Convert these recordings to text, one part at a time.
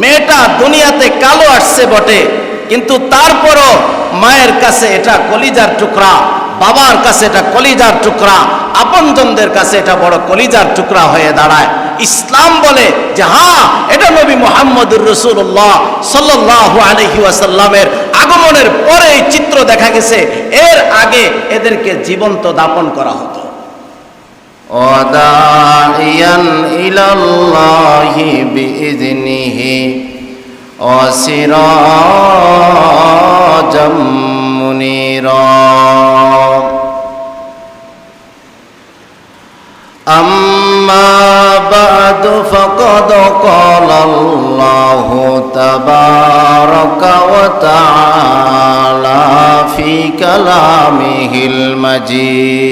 মেয়েটা দুনিয়াতে কালো আসছে বটে, কিন্তু তারপরও মায়ের কাছে এটা কলিজার টুকরা, বাবার কাছে এটা কলিজার টুকরা, আপনজনদের কাছে এটা বড় কলিজার টুকরা হয়ে দাঁড়ায়। ইসলাম বলে যে হ্যাঁ এটা নবী মোহাম্মদুর রসুল্লাহ সাল্লাহ আলহি ওয়াসাল্লামের আগমনের পরে এই চিত্র দেখা গেছে। এর আগে এদেরকে জীবন্ত দাপন করা হতো। وداعيا إلى الله بإذنه وسراجا منيرا أما بعد فقد قال الله تبارك وتعالى في كلامه المجيد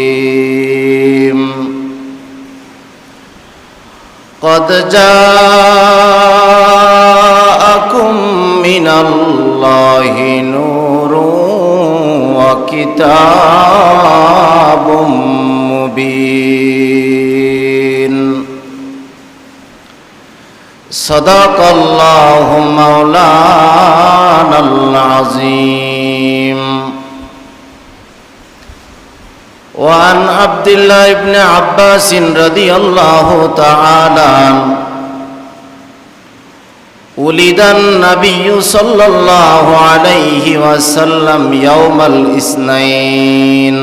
قد جاءكم من الله نور وكتاب مبين صدق الله مولانا العظيم وعن عبد الله بن عباس رضي الله تعالى عنه ولد النبي صلى الله عليه وسلم يوم الاثنين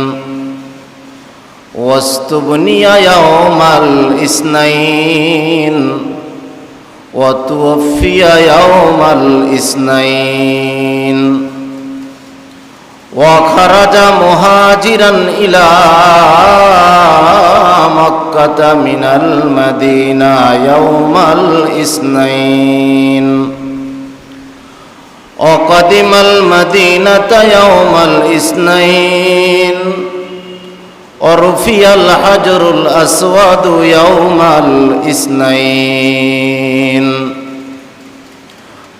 واستبني يوم الاثنين وتوفي يوم الاثنين وخرج مهاجرا إلى مكة من المدينة يوم الاثنين. وقدم المدينة يوم الاثنين. ورفي الحجر الأسود يوم الاثنين.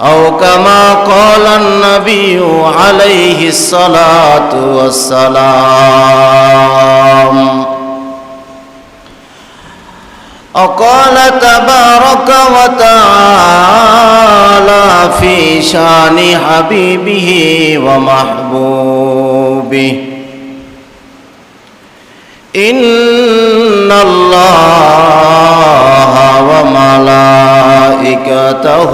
أو كما قال النبي عليه الصلاة والسلام وقال تبارك وتعالى في شان حبيبه ومحبوبه إن الله وملائكته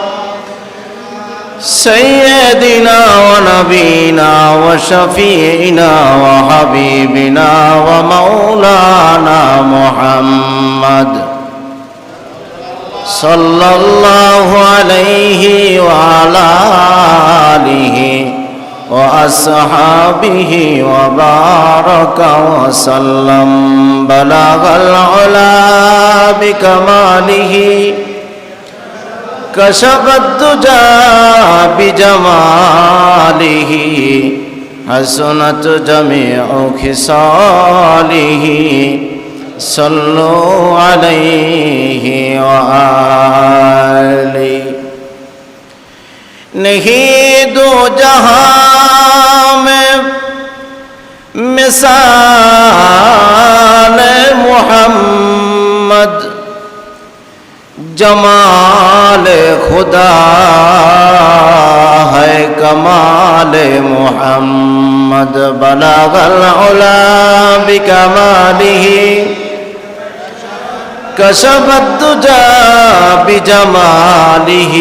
سيدنا ونبينا وشفيعنا وحبيبنا ومولانا محمد صلى الله عليه وعلى آله وأصحابه وبارك وسلم بلغ العلا بكماله कशबद्दुजा बिजमाली हसुनत जमी ओखिसाली सल्लो अली नहीं दो जहाँ में मिसाल جمال خدا ہے کمال محمد بلغ العلا بکماله كشفت دجا بجماله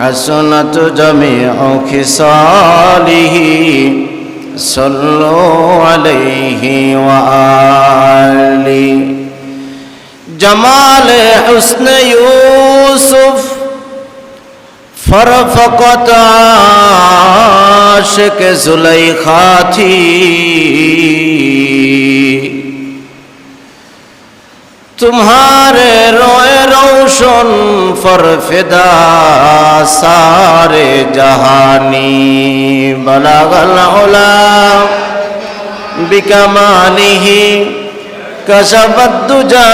حسنت جميع خصاله صلوا عليه وآله جمال حسن یوسف فرفقت عاشق زلیخا تھی۔ تمہارے روئے روشن فرفدا سارے جہانی بلا العلا بکمانی কশবদ্দুজা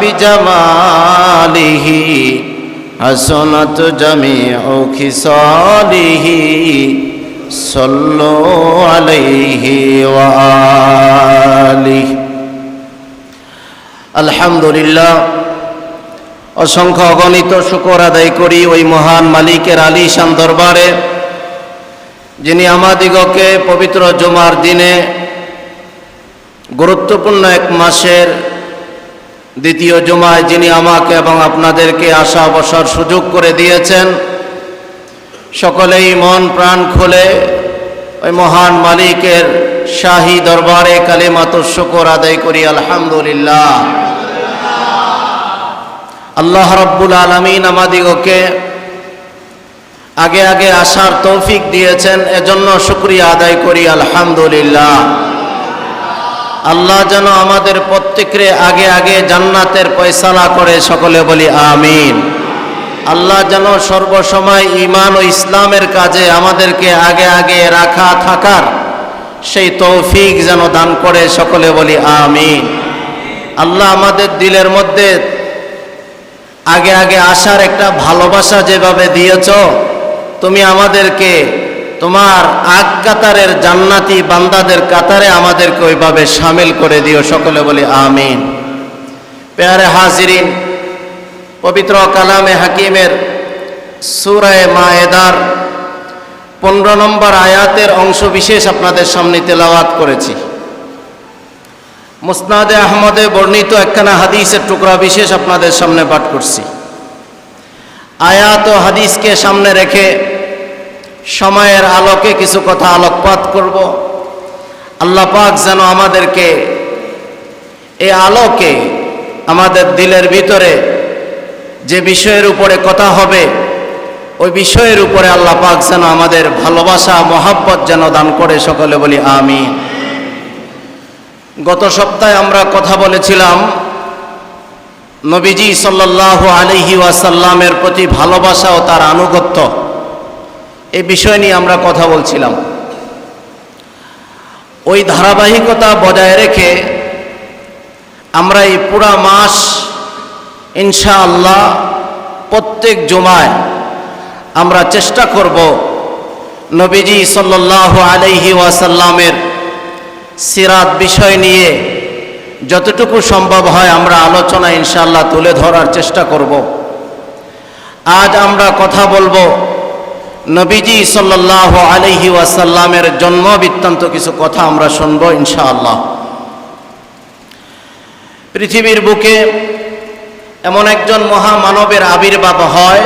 বিজমালিহি, হাসনাত জামিউ খিসালিহি, সাল্লু আলাইহি ওয়া আলিহি। আলহামদুলিল্লাহ, অসংখ্য অগণিত শুকর আদায় করি ওই মহান মালিকের আলী শান দরবারে, যিনি আমাদিগকে পবিত্র জমার দিনে গুরুত্বপূর্ণ এক মাসের দ্বিতীয় জুমায় যিনি আমাকে এবং আপনাদেরকে আসা বসার সুযোগ করে দিয়েছেন, সকলেই মন প্রাণ খুলে ওই মহান মালিকের শাহী দরবারে কালিমাত শুকর আদায় করি, আলহামদুলিল্লাহ। আল্লাহ রব্বুল আলমিন আমাদিগকে আগে আগে আসার তৌফিক দিয়েছেন, এজন্য শুক্রিয়া আদায় করি, আলহামদুলিল্লাহ। আল্লাহ যেন আমাদের প্রত্যেকরে আগে আগে জান্নাতের পয়সালা করে সকলে বলি আমিন। আল্লাহ যেন সর্বসময় ইমান ও ইসলামের কাজে আমাদেরকে আগে আগে রাখা থাকার সেই তৌফিক যেন দান করে সকলে বলি আমিন। আল্লাহ আমাদের দিলের মধ্যে আগে আগে আসার একটা ভালোবাসা যেভাবে দিয়েছ, তুমি আমাদেরকে তোমার আগ কাতারের জান্নাতি বান্দাদের কাতারে আমাদেরকে ওইভাবে সামিল করে দিও। সকলে বলি আমিন। পেয়ারে হাজিরিন, পবিত্র কালামে হাকিমের সুরায় মায়েদার পনেরো নম্বর আয়াতের অংশ বিশেষ আপনাদের সামনে তেলাওয়াত করেছি। মুসনাদে আহমদে বর্ণিত একখানা হাদিসের টুকরা বিশেষ আপনাদের সামনে পাঠ করছি। আয়াত ও হাদিসকে সামনে রেখে সময়ের আলোকে কিছু কথা আলোকপাত করব। আল্লাহ পাক যেন আমাদেরকে এই আলোকে আমাদের দিলের ভিতরে যে বিষয়ের উপরে কথা হবে, ওই বিষয়ের উপরে আল্লাহ পাক যেন আমাদের ভালোবাসা, মহাব্বত যেন দান করে সকলে বলি আমি গত সপ্তাহে আমরা কথা বলেছিলাম, নবীজি সাল্লাহ আলহি ওয়াসাল্লামের প্রতি ভালোবাসা ও তার আনুগত্য। এই বিষয় নিয়ে আমরা কথা বলছিলাম। ওই ধারাবাহিকতা বজায় রেখে আমরা এই পুরা মাস, ইনশাআল্লাহ, প্রত্যেক জুমায় আমরা চেষ্টা করব নবীজি সাল্লাহ আলহি ওয়াসাল্লামের সিরাত বিষয় নিয়ে যতটুকু সম্ভব হয় আমরা আলোচনা ইনশাআল্লাহ তুলে ধরার চেষ্টা করব। আজ আমরা কথা বলব নবীজি সাল্লাহ আলহি ওয়াসাল্লামের জন্ম বৃত্তান্ত কিছু কথা আমরা শুনব ইনশাআল্লাহ। পৃথিবীর বুকে এমন একজন মহামানবের আবির্ভাব হয়,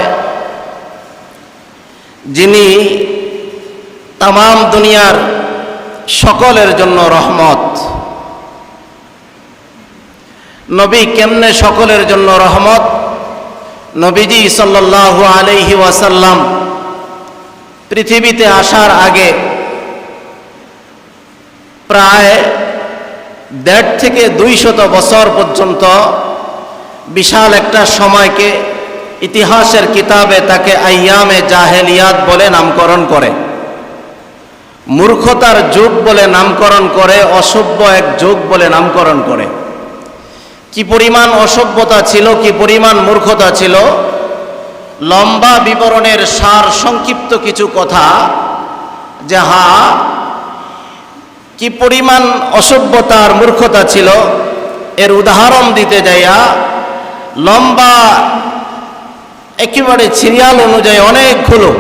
যিনি তাম দুনিয়ার সকলের জন্য রহমত। নবী কেমনে সকলের জন্য রহমত? নবীজি সাল্লাহ আলহি ওয়াসাল্লাম পৃথিবীতে আসার আগে প্রায় দেড় থেকে দুই শত বছর পর্যন্ত বিশাল একটা সময়কে ইতিহাসের কিতাবে তাকে আয়ামে জাহেলিয়াত বলে নামকরণ করে। মূর্খতার যুগ বলে নামকরণ করে, অসভ্য এক যুগ বলে নামকরণ করে। কি পরিমাণ অসভ্যতা ছিল, কি পরিমাণ মূর্খতা ছিল লম্বা বিবরণের সার সংক্ষিপ্ত কিছু কথা যে হা, কি পরিমাণ অসভ্যতার মূর্খতা ছিল। এর উদাহরণ দিতে যাইয়া লম্বা একেবারে সিরিয়াল অনুযায়ী অনেকগুলো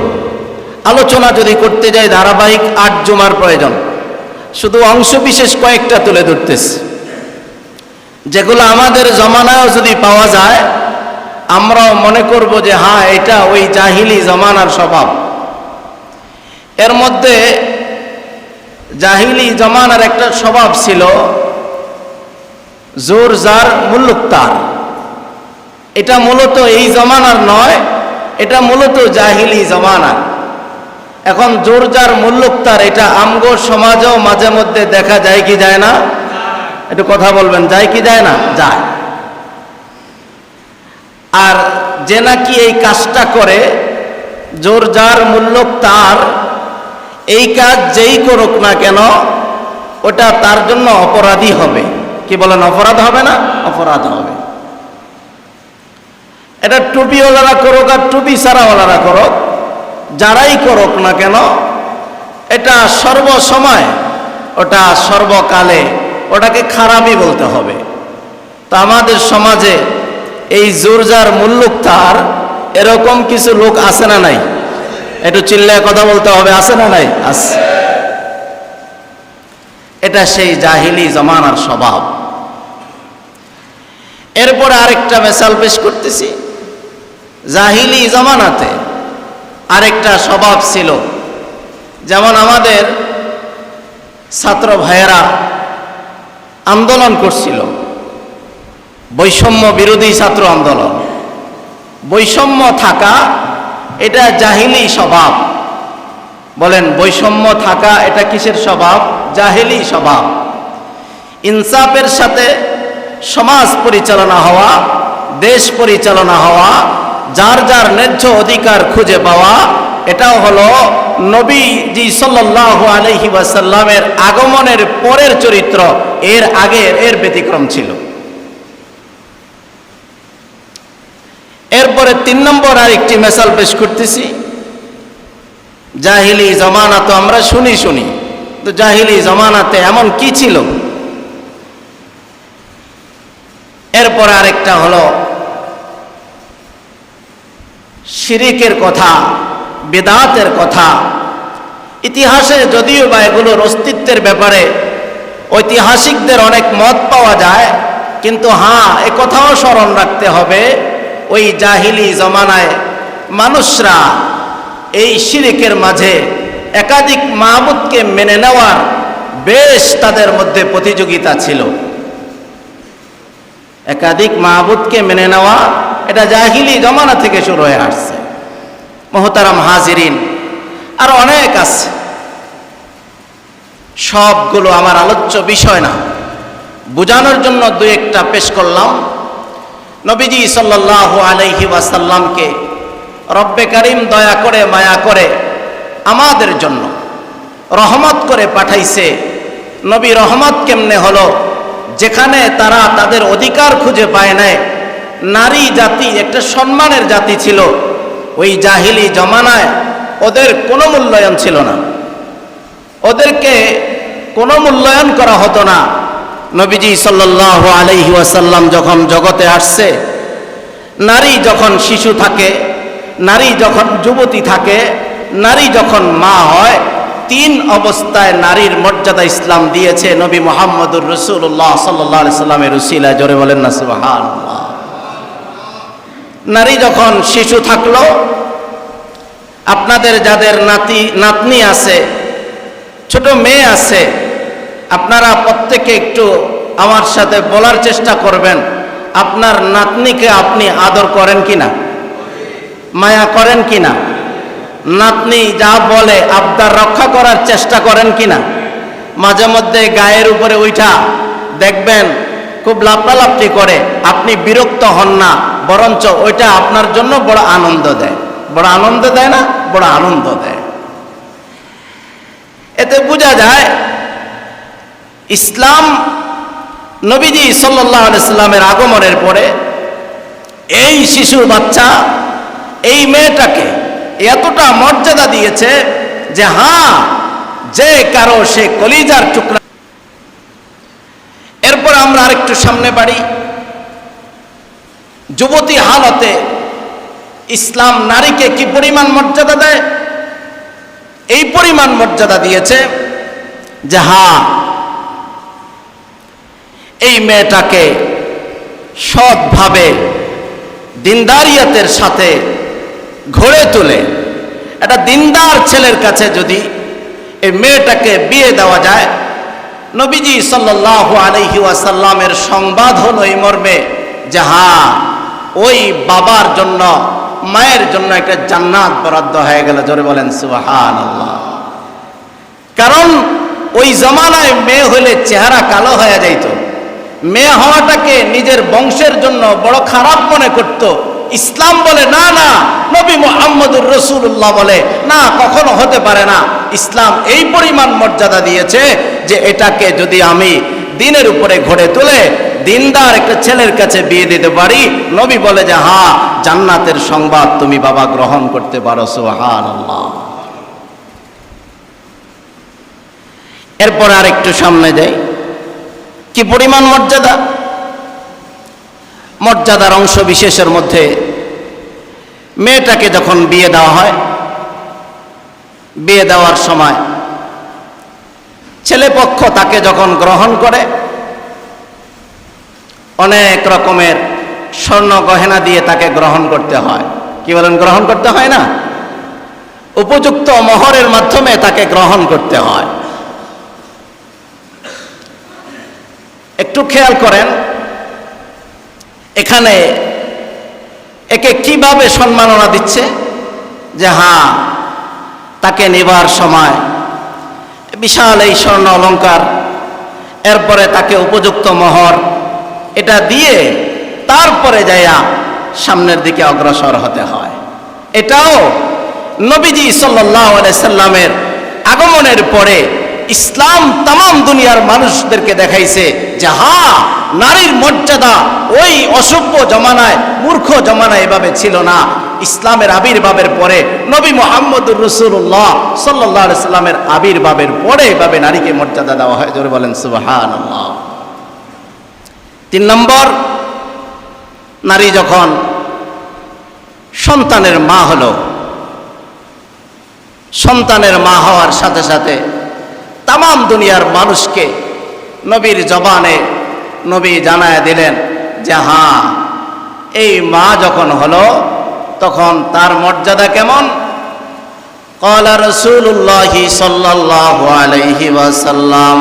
আলোচনা যদি করতে যাই ধারাবাহিক আট জমার প্রয়োজন। শুধু অংশ বিশেষ কয়েকটা তুলে ধরতেছে। যেগুলো আমাদের জমানায়ও যদি পাওয়া যায় আমরাও মনে করব যে হ্যাঁ এটা ওই জাহিলি জমানার স্বভাব। এর মধ্যে জাহিলি জমানার একটা স্বভাব ছিল জোর জার মুল্লুকতার এটা মূলত এই জমানার নয়, এটা মূলত জাহিলি জমানার। এখন জোর যার মুল্লুকতার এটা আমগো সমাজেও মাঝে মধ্যে দেখা যায় কি যায় না? একটু কথা বলবেন, যায় কি যায় না? যায়। আর যে নাকি এই কাজটা করে, জোর যার মূল্যক তার, এই কাজ যেই করুক না কেন, ওটা তার জন্য অপরাধী হবে। কি বলেন, অপরাধ হবে না? অপরাধ হবে। এটা টুপিওয়ালারা করুক আর টুপি সারাওয়ালারা করুক, যারাই করুক না কেন, এটা সর্বসময়, ওটা সর্বকালে, ওটাকে খারাপই বলতে হবে। তা আমাদের সমাজে এই জোরজার মুল্লুক তার, এরকম কিছু লোক আছে না নাই? একটু চিল্লায় কথা বলতে হবে, আছে না নাই? আছে। এটা সেই জাহিলি জমানার স্বভাব। এরপরে আরেকটা মেসাল পেশ করতেছি। জাহিলি জমানাতে আরেকটা স্বভাব ছিল। যেমন আমাদের ছাত্র ভাইয়েরা আন্দোলন করছিল। বৈষম্য বিরোধী ছাত্র আন্দোলন। বৈষম্য থাকা, এটা জাহিলি স্বভাব। বলেন, বৈষম্য থাকা, এটা কিসের স্বভাব? জাহিলি স্বভাব। ইনসাফের সাথে সমাজ পরিচালনা হওয়া, দেশ পরিচালনা হওয়া, যার যার ন্যায্য অধিকার খুঁজে পাওয়া, এটাও হলো নবীজি সাল্লাহ আলহি ওয়াসাল্লামের আগমনের পরের চরিত্র, এর আগের, এর ব্যতিক্রম ছিল। এরপরে তিন নম্বর আর একটি মেসাল পেশ করতেছি। জাহিলি জমানা তো আমরা শুনি শুনি। তো জাহিলি জমানাতে এমন কি ছিল? এরপর আরেকটা হলো, শিরিকের কথা, বেদাতের কথা। ইতিহাসে যদিও বা এগুলোর অস্তিত্বের ব্যাপারে ঐতিহাসিকদের অনেক মত পাওয়া যায়, কিন্তু হ্যাঁ এ কথাও স্মরণ রাখতে হবে ওই জাহিলি জমানায় মানুষরা এই শিরিকের মাঝে একাধিক মাহবুদকে মেনে নেওয়ার বেশ তাদের মধ্যে প্রতিযোগিতা ছিল। একাধিক মাহবুদকে মেনে নেওয়া এটা জাহিলি জমানা থেকে শুরু হয়ে আসছে। মোহতারাম হাজিরিন আর অনেক আছে। সবগুলো আমার আলোচ্য বিষয় না। বোঝানোর জন্য দু একটা পেশ করলাম। নবীজি সাল্লাহ আলাইহি ওয়াসাল্লামকে, রব্বে করিম দয়া করে, মায়া করে আমাদের জন্য রহমত করে পাঠাইছে। নবী রহমত কেমনে হলো? যেখানে তারা তাদের অধিকার খুঁজে পায় নাই। নারী জাতি একটা সম্মানের জাতি ছিল। ওই জাহিলি জমানায় ওদের কোনো মূল্যায়ন ছিল না। ওদেরকে কোনো মূল্যায়ন করা হতো না। নবীজি সাল্লাহ আলহি ওয়াসাল্লাম যখন জগতে আসছে, নারী যখন শিশু থাকে, নারী যখন যুবতী থাকে, নারী যখন মা হয়, তিন অবস্থায় নারীর মর্যাদা ইসলাম দিয়েছে নবী মোহাম্মদুর রসুল্লাহ সাল্লাহ সাল্লামের রসিলা জোরে বলেন না সুবাহান নারী যখন শিশু থাকল, আপনাদের যাদের নাতি, নাতনি আছে, ছোট মেয়ে আছে আপনারা প্রত্যেকে একটু আমার সাথে বলার চেষ্টা করবেন, আপনার নাতনিকে আপনি আদর করেন কিনা? মায়া করেন কিনা? নাতনি যা বলে আবদার রক্ষা করার চেষ্টা করেন কিনা? মাঝে মধ্যে গায়ের উপরে উঠা দেখবেন খুব লাফালাফি করে, আপনি বিরক্ত হন না, বরঞ্চ ওইটা আপনার জন্য বড় আনন্দ দেয়। বড় আনন্দ দেয় না, বড় আনন্দ দেয়। এতে বোঝা যায় ইসলাম নবীজি সাল্লাহ সাল্লামের আগমনের পরে এই শিশু বাচ্চা, এই মেয়েটাকে এতটা মর্যাদা দিয়েছে যে হ্যাঁ যে কারও সে কলিজার টুকরা। এরপর আমরা আরেকটু সামনে বাড়ি। যুবতী হালতে ইসলাম নারীকে কি পরিমাণ মর্যাদা দেয়? এই পরিমাণ মর্যাদা দিয়েছে যে হ্যাঁ এই মেয়েটাকে সৎভাবে দিনদারিয়াতের সাথে ঘরে তোলে, একটা দিনদার ছেলের কাছে যদি এই মেয়েটাকে বিয়ে দেওয়া যায়, নবীজি সাল্লাহ আলহি ওয়াসাল্লামের সংবাদ হলো এই মর্মে যে হ্যাঁ ওই বাবার জন্য, মায়ের জন্য একটা জান্নাত বরাদ্দ হয়ে গেল। জোরে বলেন সুবাহান আল্লাহ কারণ ওই জমানায় মেয়ে হলে চেহারা কালো হয়ে যাইত। মেয়ে হওয়াটাকে নিজের বংশের জন্য বড় খারাপ মনে করত। ইসলাম বলে, না না, নবী মোহাম্মদুর রসুল্লাহ বলে। না, কখনো হতে পারে না। ইসলাম এই পরিমাণ মর্যাদা দিয়েছে যে এটাকে যদি আমি দিনের উপরে ঘোরে তুলে দিনদার একটা ছেলের কাছে বিয়ে দিতে পারি, নবী বলে যে, হা, জান্নাতের সংবাদ তুমি বাবা গ্রহণ করতে পারো সুহান আল্লাহ এরপর আর একটু সামনে যাই। কি পরিমাণ মর্যাদা? মর্যাদার অংশ বিশেষের মধ্যে মেয়েটাকে যখন বিয়ে দেওয়া হয়, বিয়ে দেওয়ার সময় ছেলে পক্ষ তাকে যখন গ্রহণ করে, অনেক রকমের স্বর্ণ গহেনা দিয়ে তাকে গ্রহণ করতে হয়। কি বলেন, গ্রহণ করতে হয় না? উপযুক্ত মহরের মাধ্যমে তাকে গ্রহণ করতে হয়। একটু খেয়াল করেন, এখানে একে কীভাবে সম্মাননা দিচ্ছে? যে হ্যাঁ তাকে নেবার সময়। বিশাল এই স্বর্ণ অলঙ্কার, এরপরে তাকে উপযুক্ত মহর, এটা দিয়ে তারপরে যাইয়া সামনের দিকে অগ্রসর হতে হয়। এটাও নবীজি সাল্লাহ সাল্লামের আগমনের পরে ইসলাম তাম দুনিয়ার মানুষদেরকে দেখাইছে যে হা, নারীর মর্যাদা ওই অসভ্য জমানায়, মূর্খ জমানায় এভাবে ছিল না। ইসলামের আবির্ভাবের পরে নবী মোহাম্মদুর রসুল্লাহ সাল্লাহ ইসলামের আবির্ভাবের পরে এভাবে নারীকে মর্যাদা দেওয়া হয়। জোরে বলেন সুবাহান তিন নম্বর, নারী যখন সন্তানের মা হলো, সন্তানের মা হওয়ার সাথে সাথে তাম দুনিয়ার মানুষকে নবীর জবানে নবী জানায় দিলেন যে হ্যাঁ এই মা যখন হলো, তখন তার মর্যাদা কেমন? কলা রসুল্লাহি সাল্লাহ আলহি ওয়াসাল্লাম।